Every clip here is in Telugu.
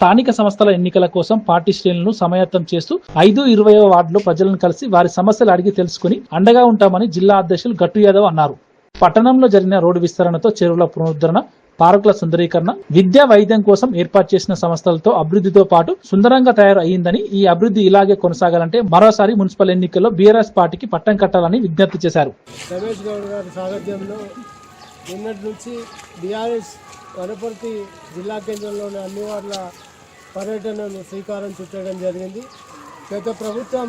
స్థానిక సంస్థల ఎన్నికల కోసం పార్టీ శ్రేణులను సమాయత్తం చేస్తూ ఐదు ఇరవయో వార్డులో ప్రజలను కలిసి వారి సమస్యలు అడిగి తెలుసుకుని అండగా ఉంటామని జిల్లా అధ్యక్షులు గట్టు యాదవ్ అన్నారు. పట్టణంలో జరిగిన రోడ్డు విస్తరణతో చెరువుల పునరుద్ధరణ పార్కుల సుందరీకరణ విద్యా వైద్యం కోసం ఏర్పాటు చేసిన సంస్థలతో అభివృద్ధితో పాటు సుందరంగా తయారు అయ్యిందని ఈ అభివృద్ధి ఇలాగే కొనసాగాలంటే మరోసారి మున్సిపల్ ఎన్నికల్లో బీఆర్ఎస్ పార్టీకి పట్టం కట్టాలని విజ్ఞప్తి చేశారు. రమేష్ గౌడ్ గారి సారథ్యంలో నిన్నటి నుంచి బీఆర్ఎస్ వనపర్తి జిల్లా కేంద్రంలోని అన్ని వార్ల పర్యటనను శ్రీకారం చుట్టడం జరిగింది. గత ప్రభుత్వం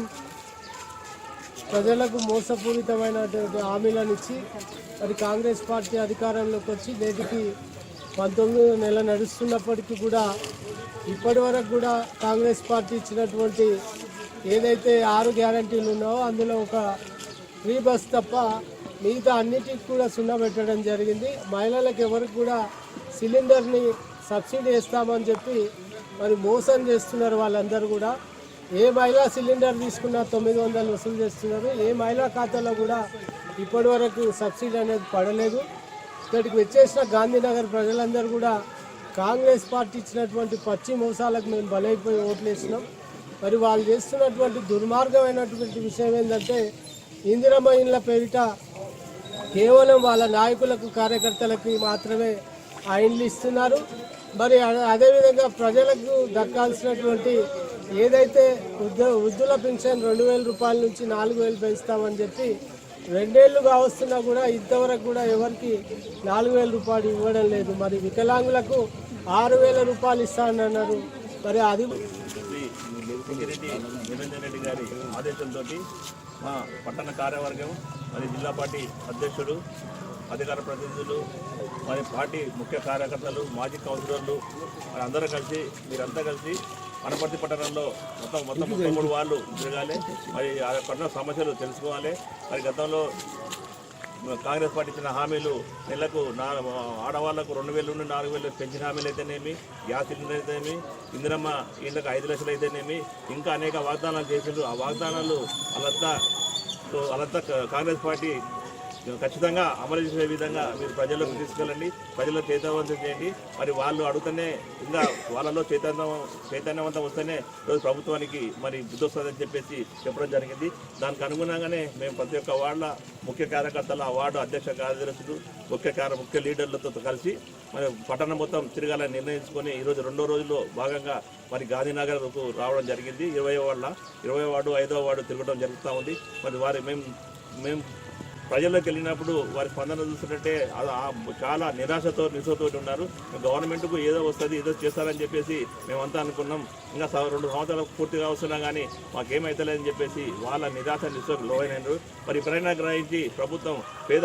ప్రజలకు మోసపూరితమైనటువంటి హామీలను ఇచ్చి మరి కాంగ్రెస్ పార్టీ అధికారంలోకి వచ్చి నేటికి పంతొమ్మిది నెల నడుస్తున్నప్పటికీ కూడా ఇప్పటి వరకు కూడా కాంగ్రెస్ పార్టీ ఇచ్చినటువంటి ఏదైతే ఆరు గ్యారంటీలు ఉన్నాయో అందులో ఒక ఫ్రీ బస్ తప్ప మిగతా అన్నిటికి కూడా సున్నా పెట్టడం జరిగింది. మహిళలకు ఎవరికి కూడా సిలిండర్ని సబ్సిడీ ఇస్తామని చెప్పి మరి మోసం చేస్తున్నారు వాళ్ళందరూ కూడా. ఏ మహిళా సిలిండర్ తీసుకున్నా తొమ్మిది వందలు వసూలు చేస్తున్నారు. ఏ మహిళా ఖాతాలో కూడా ఇప్పటి వరకు సబ్సిడీ అనేది పడలేదు. ఇక్కడికి వచ్చేసిన గాంధీనగర్ ప్రజలందరూ కూడా కాంగ్రెస్ పార్టీ ఇచ్చినటువంటి పచ్చి మోసాలకు మేము బలైపోయి ఓట్లేసినాం. మరి వాళ్ళు చేస్తున్నటువంటి దుర్మార్గమైనటువంటి విషయం ఏంటంటే ఇందిరమ్మ పేరిట కేవలం వాళ్ళ నాయకులకు కార్యకర్తలకి మాత్రమే ఆ ఇండ్లు ఇస్తున్నారు. మరి అదేవిధంగా ప్రజలకు దక్కాల్సినటువంటి ఏదైతే వృద్ధ వృద్ధుల పెన్షన్ రెండు వేల రూపాయల నుంచి నాలుగు వేలు పెంచుతామని చెప్పి రెండేళ్ళుగా వస్తున్నా కూడా ఇంతవరకు కూడా ఎవరికి నాలుగు వేల రూపాయలు ఇవ్వడం లేదు. మరి వికలాంగులకు ఆరు వేల రూపాయలు ఇస్తానన్నారు. మరి అది రెడ్డి నిరంజన్ రెడ్డి గారి ఆదేశంతో మా పట్టణ కార్యవర్గం మరి జిల్లా పార్టీ అధ్యక్షుడు అధికార ప్రతినిధులు మరి పార్టీ ముఖ్య కార్యకర్తలు మాజీ కౌన్సిలర్లు మరి అందరూ కలిసి మీరంతా కలిసి వనపర్తి పట్టణంలో మొత్తం మొత్తం ముప్పై మూడు వాళ్ళు తిరగాలి. మరి ఆ పట్టణ సమస్యలు తెలుసుకోవాలి. మరి గతంలో కాంగ్రెస్ పార్టీ ఇచ్చిన హామీలు నెలకు నా ఆడవాళ్ళకు రెండు వేల నుండి నాలుగు వేలు పెంచిన హామీలు అయితేనేమి గ్యాస్ సిలిండర్ అయితేనేమి ఇందిరమ్మ ఇళ్ళకి ఐదు లక్షలు అయితేనేమి ఇంకా అనేక వాగ్దానాలు చేసిండ్రు. ఆ వాగ్దానాలు వాళ్ళంతా సో వాళ్ళంతా కాంగ్రెస్ పార్టీ ఖచ్చితంగా అమలు చేసే విధంగా మీరు ప్రజలకు తీసుకెళ్ళండి. ప్రజల్లో చైతన్యవంతం చేయండి. మరి వాళ్ళు అడుగుతూనే ఇంకా వాళ్ళలో చైతన్యం చైతన్యవంతం వస్తేనే రోజు ప్రభుత్వానికి మరి బుద్ధి వస్తుందని చెప్పేసి చెప్పడం జరిగింది. దానికి అనుగుణంగానే మేము ప్రతి ఒక్క వార్డుల ముఖ్య కార్యకర్తల ఆ వార్డు అధ్యక్ష కార్యదర్శులు ముఖ్య కార్య ముఖ్య లీడర్లతో కలిసి మరి పట్టణం మొత్తం తిరగాలని నిర్ణయించుకొని ఈరోజు రెండో రోజుల్లో భాగంగా మరి గాంధీనగర్కు రావడం జరిగింది. ఇరవై వాళ్ళ ఇరవై వార్డు ఐదో వార్డు తిరగడం జరుగుతూ ఉంది. మరి వారి మేము మేము ప్రజల్లోకి వెళ్ళినప్పుడు వారి స్పందన చూస్తుంటే అది చాలా నిరాశతో నిశతో ఉన్నారు. గవర్నమెంట్కు ఏదో వస్తుంది ఏదో చేస్తారని చెప్పేసి మేమంతా అనుకున్నాం. ఇంకా రెండు సంవత్సరాలు పూర్తిగా వస్తున్నా కానీ మాకేమైతలేదని చెప్పేసి వాళ్ళ నిరాశ నిశతో లోనైనారు. మరి ప్రేరణ గ్రహించి ప్రభుత్వం పేద